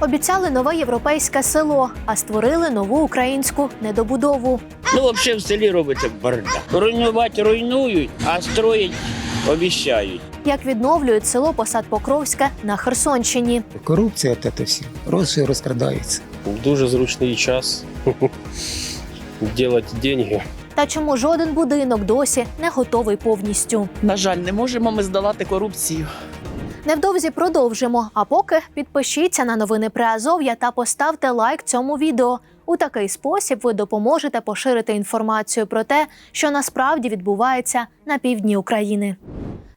Обіцяли нове європейське село, а створили нову українську недобудову. Ну, взагалі в селі робиться бардак. Руйнувати руйнують, а строїть обіщають. Як відновлюють село Посад Покровське на Херсонщині. Корупція та то всі. Гроші розкрадаються. Дуже зручний час делать деньги. Та чому жоден будинок досі не готовий повністю? На жаль, не можемо ми здолати корупцію. Невдовзі продовжимо. А поки підпишіться на новини Приазов'я та поставте лайк цьому відео. У такий спосіб ви допоможете поширити інформацію про те, що насправді відбувається на півдні України.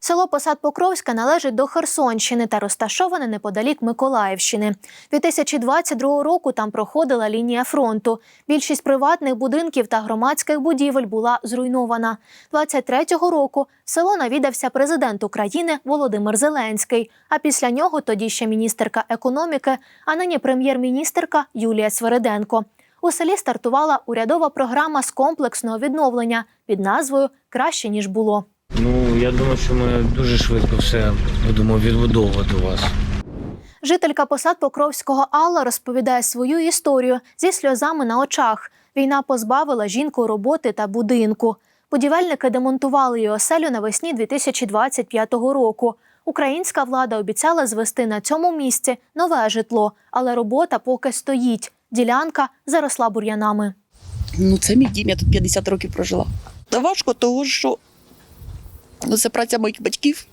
Село Посад Покровська належить до Херсонщини та розташоване неподалік Миколаївщини. 2022 року там проходила лінія фронту. Більшість приватних будинків та громадських будівель була зруйнована. 23-го року село навідався президент України Володимир Зеленський. А після нього тоді ще міністерка економіки, а нині прем'єр-міністерка Юлія Свериденко. У селі стартувала урядова програма з комплексного відновлення під назвою Краще ніж було. Ну, я думаю, що ми дуже швидко все будемо відбудовувати у вас. Жителька посад Покровського Алла розповідає свою історію зі сльозами на очах. Війна позбавила жінку роботи та будинку. Будівельники демонтували її оселю навесні 2025 року. Українська влада обіцяла звести на цьому місці нове житло, але робота поки стоїть. Ділянка заросла бур'янами. Ну, це мій дім, я тут 50 років прожила. Та важко, того що ну, це праця моїх батьків.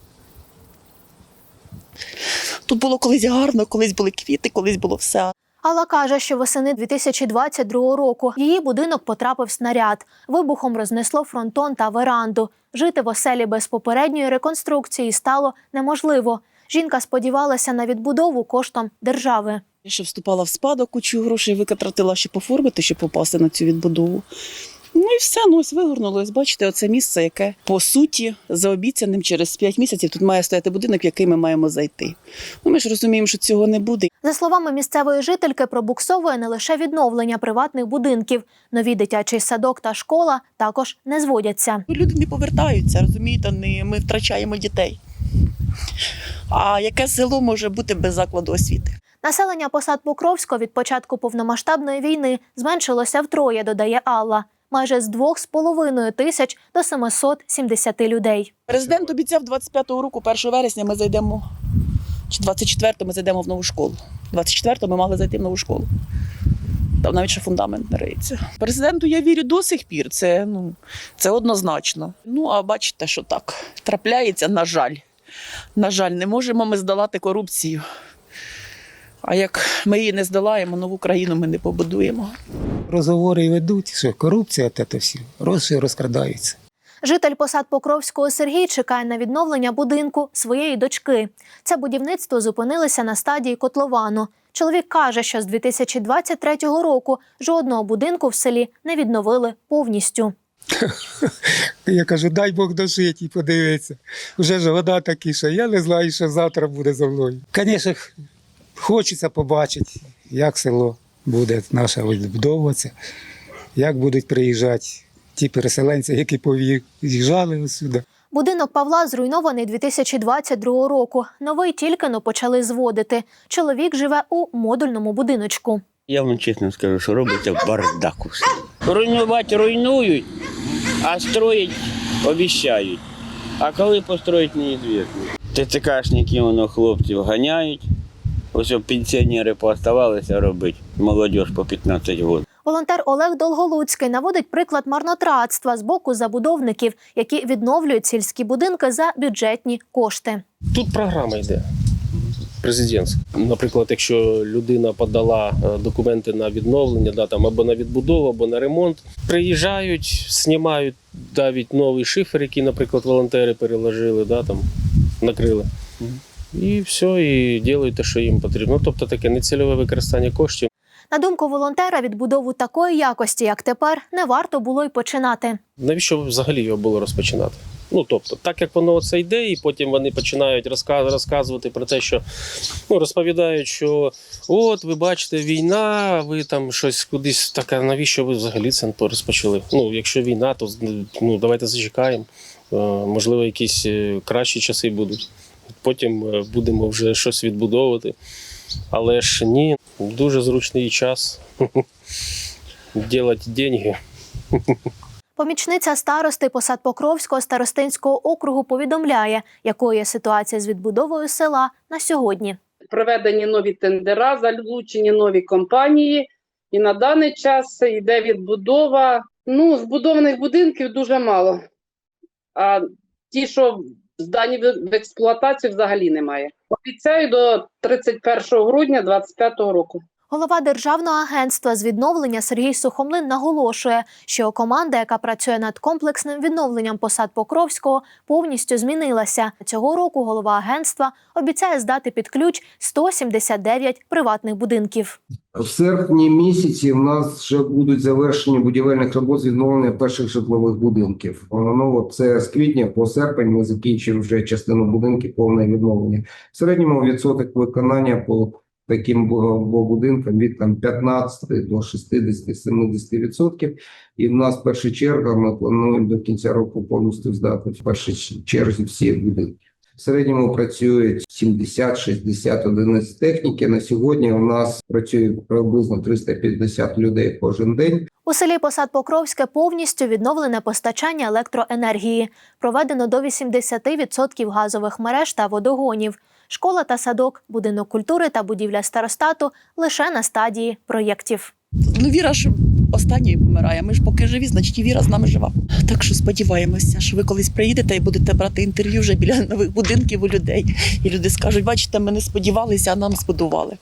Тут було колись гарно, колись були квіти, колись було все. Алла каже, що восени 2022 року її будинок потрапив снаряд. Вибухом рознесло фронтон та веранду. Жити в оселі без попередньої реконструкції стало неможливо. Жінка сподівалася на відбудову коштом держави. Я ще вступала в спадок, кучу грошей викатратила, щоб оформити, щоб попасти на цю відбудову. Ну і все, ну ось вигорнулось. Бачите, оце місце, яке по суті за обіцяним через 5 місяців тут має стояти будинок, в який ми маємо зайти. Ну ми ж розуміємо, що цього не буде. За словами місцевої жительки, пробуксовує не лише відновлення приватних будинків. Нові дитячий садок та школа також не зводяться. Люди не повертаються, розумієте, не, ми втрачаємо дітей. А яке село може бути без закладу освіти? Населення посад Покровського від початку повномасштабної війни зменшилося втроє, додає Алла. Майже з 2,5 тисяч до 770 людей. Президент обіцяв 25-го року, 1 вересня, ми зайдемо, чи 24-го ми зайдемо в нову школу. 24-го ми мали зайти в нову школу. Там навіть ще фундамент не риється. Президенту я вірю до сих пір, це, ну, це однозначно. Ну, а бачите, що так трапляється, на жаль. На жаль, не можемо ми здолати корупцію. А як ми її не здолаємо, нову країну ми не побудуємо. Розговори ведуть, що корупція та то всі. Гроші розкрадаються. Житель посад Покровського Сергій чекає на відновлення будинку своєї дочки. Це будівництво зупинилося на стадії котловану. Чоловік каже, що з 2023 року жодного будинку в селі не відновили повністю. Я кажу, дай Бог дожити і подивитися. Вже ж вода такі, що я не знаю, що завтра буде зо мною. Звісно, хочеться побачити, як село буде наше відбудовуватися, як будуть приїжджати ті переселенці, які поїжджали сюди. Будинок Павла зруйнований 2022 року. Новий тільки но почали зводити. Чоловік живе у модульному будиночку. Я вам чесно скажу, що робиться бардак у селі. Руйнувати руйнують, а строїть обіщають. А коли построїть, неізвісно. ТЦКшники воно хлопців ганяють. Ось пенсіонери пооставалися робити. Молодь по 15 років. Волонтер Олег Долголуцький наводить приклад марнотратства з боку забудовників, які відновлюють сільські будинки за бюджетні кошти. Тут програма йде. Президентська. Наприклад, якщо людина подала е, документи на відновлення, да, там, або на відбудову, або на ремонт, приїжджають, знімають навіть новий шифер, який, наприклад, волонтери переложили, да, там, накрили. І все, і роблять те, що їм потрібно. Ну, тобто таке нецільове використання коштів. На думку волонтера, відбудову такої якості, як тепер, не варто було й починати. Навіщо взагалі його було розпочинати? Ну тобто, так як воно це йде, і потім вони починають розказ, розказувати про те, що ну розповідають, що от ви бачите, війна, ви там щось кудись таке. Навіщо ви взагалі це розпочали? Ну, якщо війна, то ну давайте зачекаємо. Е, Можливо, якісь е, кращі часи будуть. Потім е, будемо вже щось відбудовувати. Але ж ні, дуже зручний час робити деньги. Помічниця старости посад Покровського старостинського округу повідомляє, якою є ситуація з відбудовою села на сьогодні. проведені нові тендера, залучені нові компанії, і на даний час йде відбудова. Ну, збудованих будинків дуже мало. А ті, що здані в експлуатацію, взагалі немає. Обіцяю до 31 грудня 2025 року. Голова державного агентства з відновлення Сергій Сухомлин наголошує, що команда, яка працює над комплексним відновленням посад Покровського, повністю змінилася. Цього року голова агентства обіцяє здати під ключ 179 приватних будинків. В серпні місяці в нас вже будуть завершені будівельних робот з відновлення перших житлових будинків. Ну, це з квітня по серпень ми закінчимо вже частину будинків повне відновлення. В середньому відсоток виконання по таким бу- бу- будинкам від там 15 до 60-70 відсотків. І в нас перша черга, ми плануємо до кінця року повністю здати в першій черзі всі будинки. В середньому працюють 70-60 одиниць техніки. На сьогодні у нас працює приблизно 350 людей кожен день. У селі Посад Покровське повністю відновлене постачання електроенергії. Проведено до 80% газових мереж та водогонів. Школа та садок, будинок культури та будівля старостату лише на стадії проєктів. Ну, Віра ж останньою помирає. Ми ж поки живі, значить і Віра з нами жива. Так що сподіваємося, що ви колись приїдете і будете брати інтерв'ю вже біля нових будинків у людей. І люди скажуть: бачите, ми не сподівалися, а нам збудували.